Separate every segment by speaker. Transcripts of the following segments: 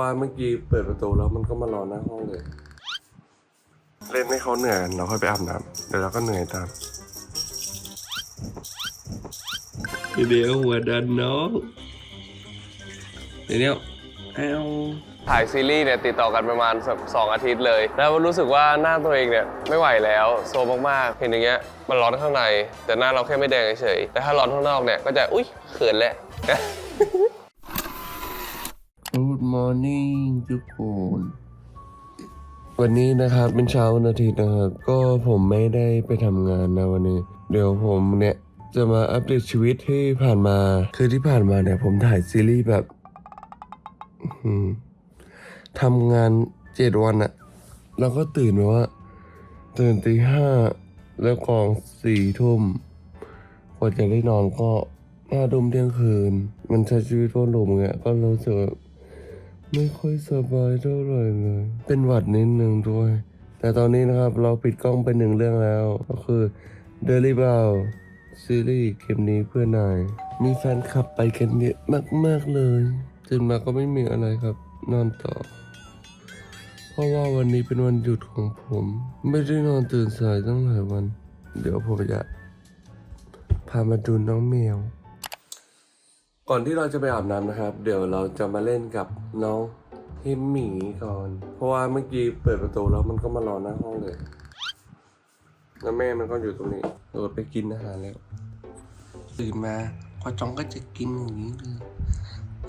Speaker 1: ว่าเมื่อกี้เปิดประตูแล้วมันก็มารอหน้าห้องเลย เล่นให้เขาเหนื่อยกันเราค่อยไปอาบน้ำเดี๋ยวเราก็เหนื่อยตาม
Speaker 2: เดี๋ยวหัวดันน้องเดี๋ยวเอา
Speaker 3: ถ่ายซีรีส์เนี่ยติดต่อกันประมาณสักสองอาทิตย์เลย แล้วรู้สึกว่าหน้าตัวเองเนี่ยไม่ไหวแล้วโซมมากๆเห็นอย่างเงี้ยมันร้อนข้างใน แต่หน้าเราแค่ไม่แดงเฉยๆแต่ถ้าร้อนข้างนอกเนี่ยก็จะอุ้ยเขินแหละ
Speaker 1: Good morning ทุกคนวันนี้นะครับเป็นเช้าวันอาทิตย์นะครับ ก็ผมไม่ได้ไปทำงานนะวันนี้ เดี๋ยวผมเนี่ยจะมาอัปเดตชีวิตที่ผ่านมา คือที่ผ่านมาเนี่ยผมถ่ายซีรีส์แบบทำงานเจ็ดวันอะแล้วก็ตื่นมาว่า ตื่นตีห้าแล้วกองสี่ทุ่มกว่าจะได้นอนก็ห้าทุ่มเที่ยงคืน มันใช้ชีวิตวนลูปอย่างเงี้ยก็รู้สึก ไม่ค่อยสบายเท่าไหร่เลย เป็นหวัดนิดนึงด้วย แต่ตอนนี้นะครับเราปิดกล้องไปหนึ่งเรื่องแล้ว ก็คือ d e l i b o w ซีรีส์เกมนี้เพื่อนาย มีแฟนคลับไปกันเยอะมาก ๆ เลยตื่นมาก็ไม่มีอะไรครับ นอนต่อ เพราะว่าวันนี้เป็นวันหยุดของผม ไม่ได้นอนตื่นสายตั้งหลายวัน เดี๋ยวผมจะพามาดูน้องแมว ก่อนที่เราจะไปอาบน้ำนะครับ เดี๋ยวเราจะมาเล่นกับน้องฮิมหมีก่อน เพราะว่าเมื่อกี้เปิดประตูแล้วมันก็มารอหน้าห้องเลย แล้วแม่มันก็อยู่ตรงนี้เราไปกินอาหารแล้ว ตื่นมาพอจองก็จะกินอย่างนี้เลย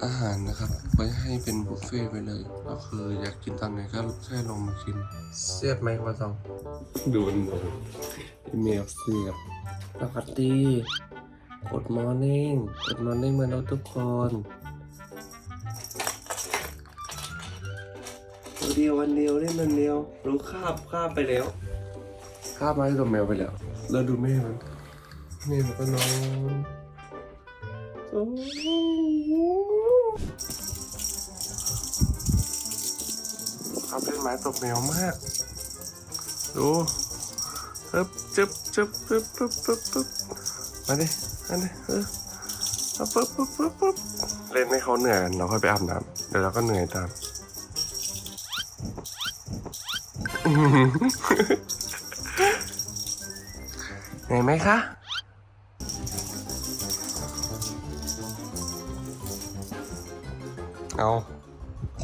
Speaker 1: อาหารนะครับไว้ให้เป็นบุฟเฟ่ต์ไปเลย ก็คืออยากกินตอนไหนก็แค่ลงมากิน เสียบไหมวะจองดูมันเลยอีเมลเสียบปกติ Good morning Good morning มาแล้วทุกคนตัวเดียววันเดียวเล่นวันเดียวรู้คาบคาบไปแล้วคาบมาให้ตัวแมวไปแล้ว แล้วดูแม่มันแม่มันก็นอนโอ้คาบเล่นไม้ตบแมวมาก ดูจึ๊บจึ๊บจึ๊บจึ๊บจึ๊บจึ๊บจึ๊บมาดิ มาดิเออเอาปึ๊บปึ๊บปึ๊บปึ๊บเล่นให้เขาเหนื่อยกันเราค่อยไปอาบน้ำเดี๋ยวเราก็เหนื่อยตามเหนื่อยไหมคะเอา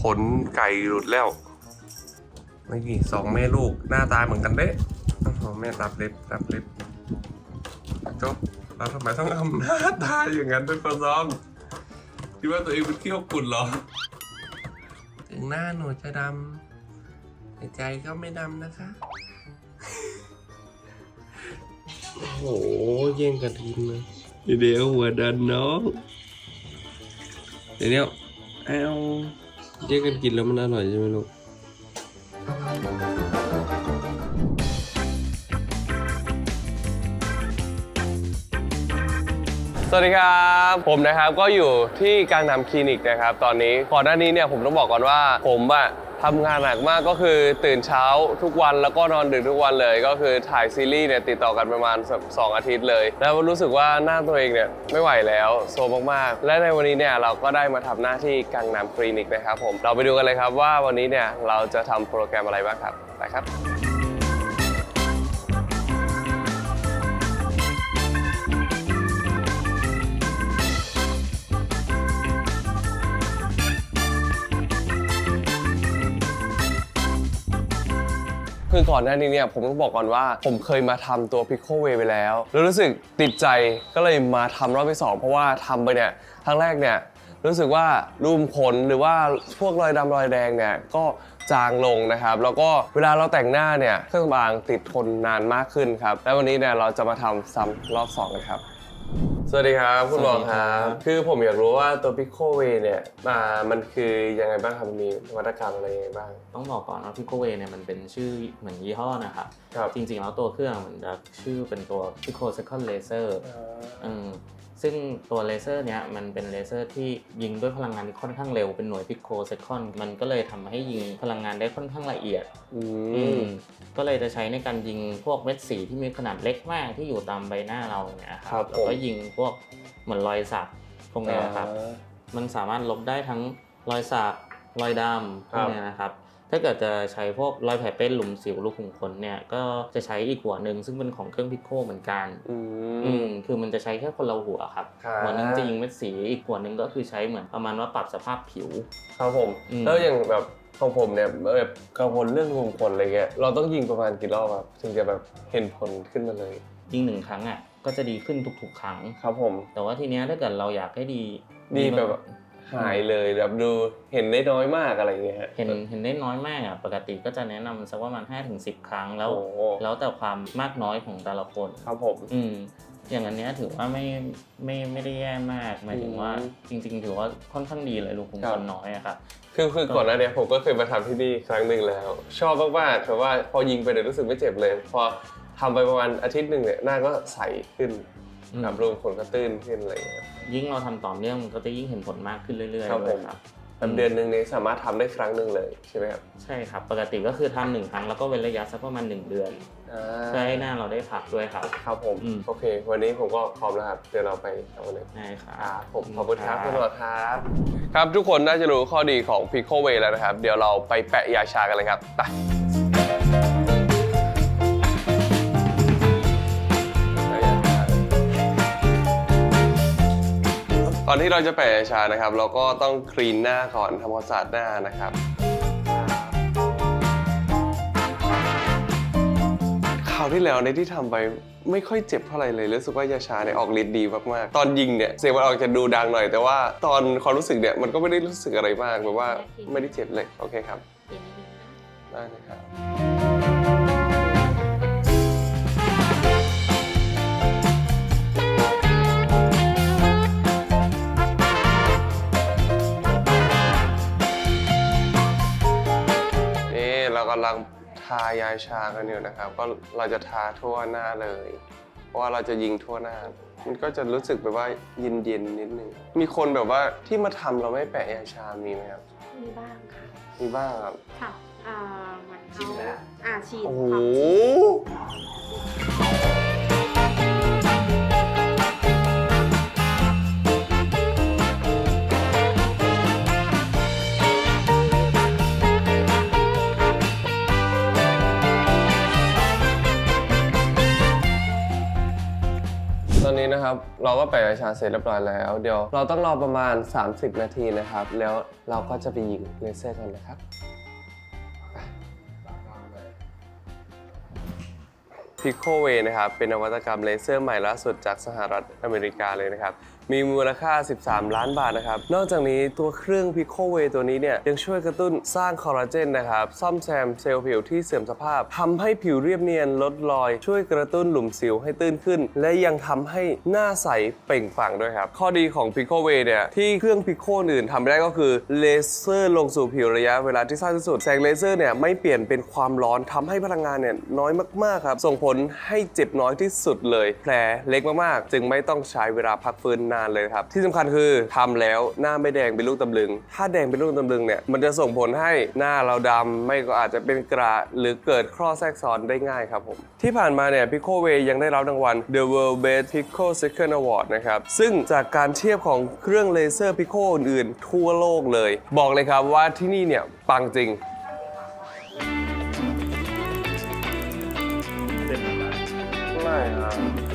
Speaker 1: ขนไก่หลุดแล้วไม่กี่สองแม่ลูกหน้าตาเหมือนกันเด้โอ้โหแม่ตัดเล็บตัดเล็บจบ เราทำไมต้องทำหน้าตาอย่างนั้นด้วยปะซอมคิดว่าตัวเองเป็นเขี้ยวกุดเหรอ ถึงหน้าหนูจะดำแต่ใจก็ไม่ดำนะคะ โอ้โหแย่งกันกินเลย
Speaker 2: เดี๋ยวหัวดันน้องเดี๋ยวเอาแยกกันกินแล้วมันอร่อยใช่ไหมลูก
Speaker 3: สวัสดีครับ ผมนะครับก็อยู่ที่กลางนำคลินิกนะครับ ตอนนี้ก่อนหน้านี้เนี่ยผมต้องบอกก่อนว่าผมอะทำงานหนักมากก็คือตื่นเช้าทุกวันแล้วก็นอนดึกทุกวันเลย ก็คือถ่ายซีรีส์เนี่ยติดต่อกันประมาณสองอาทิตย์เลย แล้วรู้สึกว่าหน้าตัวเองเนี่ยไม่ไหวแล้วโซมมากๆ และในวันนี้เนี่ยเราก็ได้มาทำหน้าที่กลางนำคลินิกนะครับผมเราไปดูกันเลยครับว่าวันนี้เนี่ยเราจะทำโปรแกรมอะไรบ้างครับไปครับ คือก่อนหน้านี้เนี่ยผมต้องบอกก่อนว่าผมเคยมาทำตัว Pickle Way ไปแล้ว แล้วรู้สึกติดใจก็เลยมาทำรอบที่2เพราะว่าทำไปเนี่ยครั้งแรกเนี่ยรู้สึกว่ารูมขนหรือว่าพวกรอยดำรอยแดงเนี่ยก็จางลงนะครับ แล้วก็เวลาเราแต่งหน้าเนี่ยเครื่องสำอางติดทนนานมากขึ้นครับ แล้ววันนี้เนี่ยเราจะมาทำซ้ำรอบ2กันครับ สวัสดีครับคุณหมอครับ คือผมอยากรู้ว่าตัว Pickle Way เนี่ยมามันคือยังไงบ้างครับมีนวัตกรรมอะไรยังไงบ้าง
Speaker 4: ต้องบอกก่อนว่า Pico Way เนี่ยมันเป็นชื่อเหมือนยี่ห้อนะครับ
Speaker 3: ครับ
Speaker 4: จริงๆแล้วตัวเครื่องมันจะชื่อเป็นตัว Pico Second Laser อืม ซึ่งตัวเลเซอร์เนี้ยมันเป็นเลเซอร์ที่ยิงด้วยพลังงานที่ค่อนข้างเร็วเป็นหน่วย Pico Second มันก็เลยทำให้ยิงพลังงานได้ค่อนข้างละเอียด
Speaker 3: อื
Speaker 4: อื
Speaker 3: ม
Speaker 4: มก็เลยจะใช้ในการยิงพวกเม็ดสีที่มีขนาดเล็กมากที่อยู่ตามใบหน้าเราเนี่ยค
Speaker 3: ครั
Speaker 4: รั
Speaker 3: บบผม
Speaker 4: แล้วก็ยิงพวกเหมือนรอยสักพวกเนี้ยครับ มันสามารถลบได้ทั้งรอยสักรอยดำพ
Speaker 1: ครั
Speaker 4: วก
Speaker 1: บ
Speaker 4: เนี้ยนะครับ ถ้าเกิดจะใช้พวกรอยแผลเป็นหลุมสิวลูกขุมขนเนี่ยก็จะใช้อีกหัวหนึ่งซึ่งเป็นของเครื่องพิโคเหมือนกัน
Speaker 1: อื
Speaker 4: อื
Speaker 1: ม
Speaker 4: มคือมันจะใใช้แค่คนละหัวครับ
Speaker 1: ครับ
Speaker 4: หัวหนึงจะยิงเม็ดสีอีกหัวหนึงก็คือใช้เหมือนประมาณว่าปรับสภาพผิว
Speaker 1: ครับผม
Speaker 4: อืม
Speaker 1: แล้วอย่างแบบของผมเนี่ยแบบกังวลเรื่องรูขุมขนอะไรเงี้ยเราต้องยิงประมาณกี่รอบครับถึงจะแบบเห็นผลขึ้นมาเลย
Speaker 4: ยิงหนึ่งครั้งอะก็จะดีขึ้นทุกๆครั้ง
Speaker 1: ครับผม
Speaker 4: แต่ว่าทีเนี้ยถ้าเกิดเราอยากให้ดี
Speaker 1: ดีแบบ หายเลยแบบดูเห็นได้น้อยมากอะไรเงี้ยฮะ
Speaker 4: เห็นเห็นได้น้อยมากอะปกติก็จะแนะนำสักประมาณ5-10ถึง10ครั้งแล้ว
Speaker 1: โอ้
Speaker 4: แล้วแต่ความมากน้อยของแต่ละคน
Speaker 1: ครับผม
Speaker 4: อืมอย่างอันเนี้ยถือว่าไม่ไม่ไม่ได้แย่มากหมายถึงว่า
Speaker 1: อืม
Speaker 4: จริง ๆ ถือว่าค่อนข้างดีเลยลูกคุม
Speaker 1: ครั
Speaker 4: ค
Speaker 1: บ
Speaker 4: นน้อยอะครับ
Speaker 1: คือคือก่อนหน้าเนี้ยผมก็เคยมาทำที่นี่ครั้งหนึ่งแล้ว ชอบมากๆแต่ว่าพอยิงไปเนี่ยรู้สึกไม่เจ็บเลย พอทำไปประมาณอาทิตย์หนึ่งเนี่ยหน้าก็ใสขึ้น
Speaker 4: อืม
Speaker 1: ครับรูขุมขนก็ตื้นขึ้นอะไรเงี้ย
Speaker 4: ยิ่งเราทำต่อเนื่องมันก็จะยิ่งเห็นผลมากขึ้นเรื่อยๆ
Speaker 1: ครับ
Speaker 4: ด้
Speaker 1: ผ
Speaker 4: วย
Speaker 1: ม
Speaker 4: ครับ
Speaker 1: แบบเดือนหนึ่งเนี่ยสามารถทำได้ครั้งหนึ่งเลยใช่ไหมครับ
Speaker 4: ใช่ครับ ปกติก็คือทำหนึ่งครั้งแล้วก็เว้นระยะสักประมาณหนึ่งเดือนเพื่อให้หน้าเราได้พักด้วยครับ
Speaker 1: ครับผม
Speaker 4: อืม
Speaker 1: โอเค วันนี้ผมก็พร้อมแล้วครับเดี๋ยวเราไปทำกันเลย
Speaker 4: ใช่ครับ
Speaker 1: ครับผมขอบคุณครับคุณหมอครับครับทุกคนน่าจะรู้ข้อดีของ Pico Way แล้วนะครับ เดี๋ยวเราไปแปะยาชากันเลยครับไป ก่อนที่เราจะแปะยาชานะครับ เราก็ต้องคลีนหน้าก่อนทำความสะอาดหน้านะครับ คราวที่แล้วในยที่ทำไปไม่ค่อยเจ็บเท่าไหร่เลยรู้สึกว่ายาชาเนี่ยออกฤทธิ์ดีมากๆ ตอนยิงเนี่ยเสียงมันออกจะดูดังหน่อย แต่ว่าตอนความรู้สึกเนี่ยมันก็ไม่ได้รู้สึกอะไรมากแบบว่าไม่ได้เจ็บเลยโอเคครับ
Speaker 5: เปลี่ยนนิดนึงนะ
Speaker 1: ได้เลยครับ เรากำลังทายาชากันอยู่นะครับ ก็เราจะทาทั่วหน้าเลย เพราะว่าเราจะยิงทั่วหน้า มันก็จะรู้สึกแบบว่าเย็นๆนิดนึง มีคนแบบว่าที่มาทำเราไม่แปะยาชามีไหมครับ
Speaker 5: มีบ้างค่ะ
Speaker 1: มีบ้างครับ
Speaker 5: ค่ะอ่าเหมันเขาอ่าฉีด
Speaker 1: โอ้โห ตอนนี้นะครับเราก็แปะชาเสร็จเรียบร้อยแล้ว เดี๋ยวเราต้องรอประมาณ 30 นาทีนะครับ แล้วเราก็จะไปยิงเลเซอร์กันนะครับพิโคเวนะครับเป็นนวัตกรรมเลเซอร์ใหม่ล่าสุดจากสหรัฐอเมริกาเลยนะครับ มีมูลค่า 13 ล้านบาทนะครับ นอกจากนี้ตัวเครื่องพิโคเวตัวนี้เนี่ยยังช่วยกระตุ้นสร้างคอลลาเจนนะครับ ซ่อมแซมเซลล์ผิวที่เสื่อมสภาพทำให้ผิวเรียบเนียนลดรอย ช่วยกระตุ้นหลุมสิวให้ตื้นขึ้น และยังทำให้หน้าใสเปล่งปลั่งด้วยครับ ข้อดีของพิโคเวเนี่ยที่เครื่องพิโคอื่นทำไม่ได้ก็คือเลเซอร์ลงสู่ผิวระยะเวลาที่สั้นที่สุด แสงเลเซอร์เนี่ยไม่เปลี่ยนเป็นความร้อนทำให้พลังงานเนี่ยน้อยมาก ๆ ครับ ส่งผลให้เจ็บน้อยที่สุดเลย แผลเล็กมาก ๆ จึงไม่ต้องใช้เวลาพักฟื้นนานเลยครับ ที่สำคัญคือทำแล้วหน้าไม่แดงเป็นลูกตำลึง ถ้าแดงเป็นลูกตำลึงเนี่ยมันจะส่งผลให้หน้าเราดำไม่ก็อาจจะเป็นกระหรือเกิดข้อแทรกซ้อนได้ง่ายครับผม ที่ผ่านมาเนี่ยพิโคเวยังได้รับรางวัล The World Best Pico Second Award นะครับซึ่งจากการเทียบของเครื่องเลเซอร์พิโคอื่นๆทั่วโลกเลย บอกเลยครับว่าที่นี่เนี่ยปังจริงไม่ครับ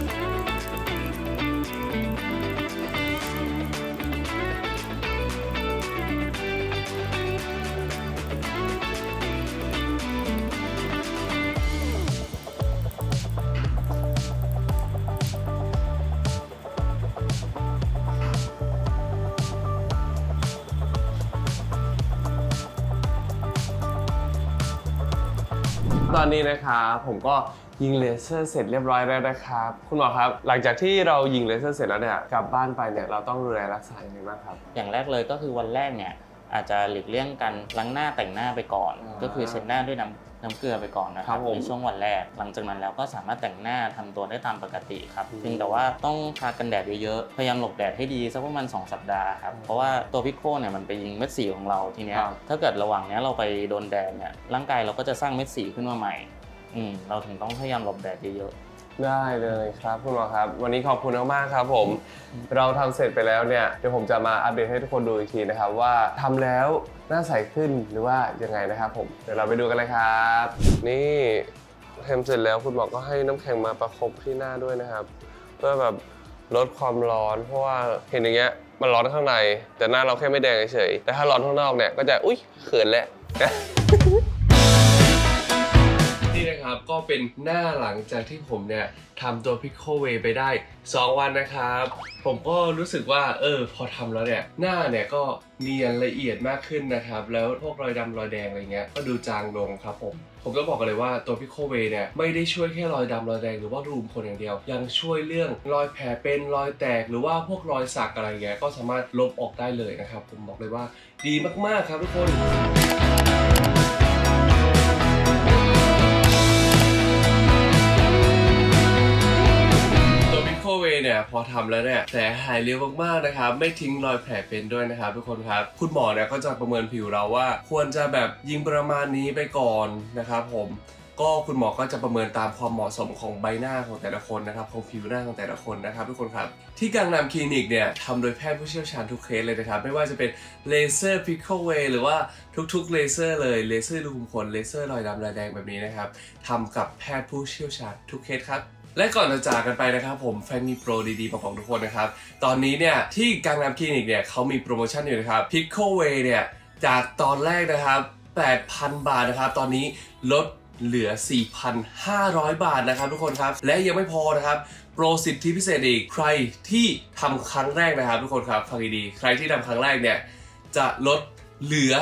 Speaker 1: ตอนนี้นะครับผมก็ยิงเลเซอร์เสร็จเรียบร้อยแล้วนะครับ คุณหมอครับ หลังจากที่เรายิงเลเซอร์เสร็จแล้วเนี่ยกลับบ้านไปเนี่ยเราต้องดูแลรักษาอย่างไรบ้างครับ
Speaker 4: อย่างแรกเลยก็คือวันแรกเนี่ยอาจจะหลีกเลี่ยงการล้างหน้าแต่งหน้าไปก่อน ก็คือเช็ดหน้าด้วยน้ำ น้ำเกลือไปก่อนนะค
Speaker 1: ครั
Speaker 4: รั
Speaker 1: บบผม
Speaker 4: ในช่วงวันแรก หลังจากนั้นแล้วก็สามารถแต่งหน้าทำตัวได้ตามปกติครับ
Speaker 1: อืม
Speaker 4: เพียงแต่ว่าต้องทากันแดดเยอะๆพยายามหลบแดดให้ดีสักประมาณ2สัปดาห์ครับเพราะว่าตัวพิโคเนี่ยมันไปยิงเม็ดสีของเราทีเนี้ย
Speaker 1: ครับ
Speaker 4: ถ้าเกิดระหว่างเนี้ยเราไปโดนแดดเนี่ยร่างกายเราก็จะสร้างเม็ดสีขึ้นมาใหม่อืมเราถึงต้องพยายามหลบแดดเยอะๆ
Speaker 1: ได้เลยครับคุณหมอครับ วันนี้ขอบคุณมากๆครับผม เราทำเสร็จไปแล้วเนี่ยเดี๋ยวผมจะมาอัปเดตให้ทุกคนดูอีกทีนะครับ ว่าทำแล้วหน้าใสขึ้นหรือว่ายังไงนะครับผมเดี๋ยวเราไปดูกันเลยครับ นี่ทำเสร็จแล้วคุณหมอก็ให้น้ำแข็งมาประคบที่หน้าด้วยนะครับ เพื่อแบบลดความร้อน เพราะว่าเห็นอย่างเงี้ยมันร้อนข้างใน แต่หน้าเราแค่ไม่แดงเฉยๆแต่ถ้าร้อนข้างนอกเนี่ยก็จะอุ้ยเขินแหละ นี่นะครับก็เป็นหน้าหลังจากที่ผมเนี่ยทำตัว Pickle Way ไปได้ 2 วันนะครับ ผมก็รู้สึกว่าเออพอทำแล้วเนี่ยหน้าเนี่ยก็เนียนละเอียดมากขึ้นนะครับ แล้วพวกรอยดำรอยแดงอะไรเงี้ยก็ดูจางลงครับผม ผมต้องบอกกันเลยว่าตัว Pickle Way เนี่ยไม่ได้ช่วยแค่รอยดำรอยแดงหรือว่ารูมขนอย่างเดียว ยังช่วยเรื่องรอยแผลเป็นรอยแตก หรือว่าพวกรอยสักอะไรเงี้ยก็สามารถลบออกได้เลยนะครับ ผมบอกเลยว่าดีมากๆครับทุกคน ทำแล้วเนี่ยแผลหายเร็วมากๆนะครับ ไม่ทิ้งรอยแผลเป็นด้วยนะครับทุกคนครับ คุณหมอเนี่ยก็จะประเมินผิวเราว่า ควรจะแบบยิงประมาณนี้ไปก่อนนะครับผมก็คุณหมอก็จะประเมินตามความเหมาะสมของใบหน้าของแต่ละคนนะครับของผิวหน้าของแต่ละคนนะครับทุกคนครับ ที่กังนำคลินิกเนี่ยทำโดยแพทย์ผู้เชี่ยวชาญทุกเคสเลยนะครับ ไม่ว่าจะเป็นเลเซอร์พิคเวหรือว่าทุกๆเลเซอร์เลยเลเซอร์รูขุมขนเลเซอร์รอยดำรอยแดงแบบนี้นะครับทำกับแพทย์ผู้เชี่ยวชาญทุกเคสครับ และก่อนจะจากกันไปนะครับผมแฟนมีโปรดีๆมาบอกทุกคนนะครับ ตอนนี้เนี่ยที่กังนำคลินิกเนี่ยเขามีโปรโมชั่นอยู่นะครับ Pickle Way เนี่ยจากตอนแรกนะครับ 8,000 บาทนะครับ ตอนนี้ลดเหลือ 4,500 บาทนะครับทุกคนครับ และยังไม่พอนะครับ โปรสิทธิพิเศษอีก ใครที่ทำครั้งแรกนะครับ ทุกคนครับฟังดีๆใครที่ทำครั้งแรกเนี่ยจะลดเหลือ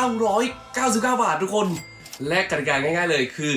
Speaker 1: 999 บาททุกคน และกติกาง่ายๆเลยคือ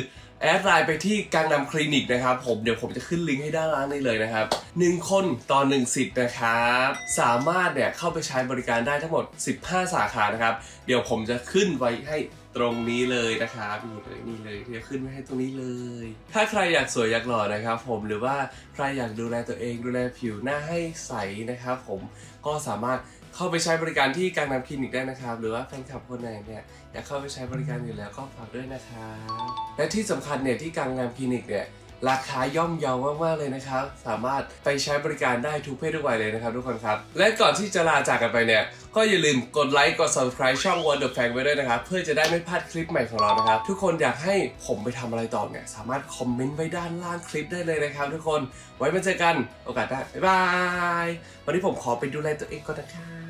Speaker 1: แอดไลน์ไปที่กังนำคลินิกนะครับผมเดี๋ยวผมจะขึ้นลิงก์ให้ด้านล่างนี้เลยนะครับ 1 คนต่อ1สิทธิ์นะครับ สามารถเนี่ยเข้าไปใช้บริการได้ทั้งหมด 15 สาขานะครับ เดี๋ยวผมจะขึ้นไว้ให้ตรงนี้เลยนะครับนี่เลยนี่เลยเดี๋ยวขึ้นไว้ให้ตรงนี้เลย ถ้าใครอยากสวยอยากหล่อนะครับ ผมหรือว่าใครอยากดูแลตัวเองดูแลผิวหน้าให้ใสนะครับ ผมก็สามารถ เข้าไปใช้บริการที่กังนำคลินิกได้นะครับ หรือว่าแฟนคลับคนไหนเนี่ยอยากเข้าไปใช้บริการอยู่แล้วก็ฝากด้วยนะครับและที่สำคัญเนี่ยที่กังนำคลินิกเนี่ยราคาย่อมเยาวมากๆเลยนะครับ สามารถไปใช้บริการได้ทุกเพศทุกวัยเลยนะครับทุกคนครับ และก่อนที่จะลาจากกันไปเนี่ย ก็อย่าลืมกดไลค์กด subscribe ช่อง w o r d of Fang ไว้ด้วยนะครับ เพื่อจะได้ไม่พลาดคลิปใหม่ของเรานะครับ ทุกคนอยากให้ผมไปทำอะไรต่อเนี่ย สามารถคอมเมนต์ไว้ด้านล่างคลิปได้เลยนะครับ ทุกคนไว้มาเจอกันโอกาสหน้าบ๊ายบาย วันนี้ผมขอไปดูแลตัวเองก่อนนะครับ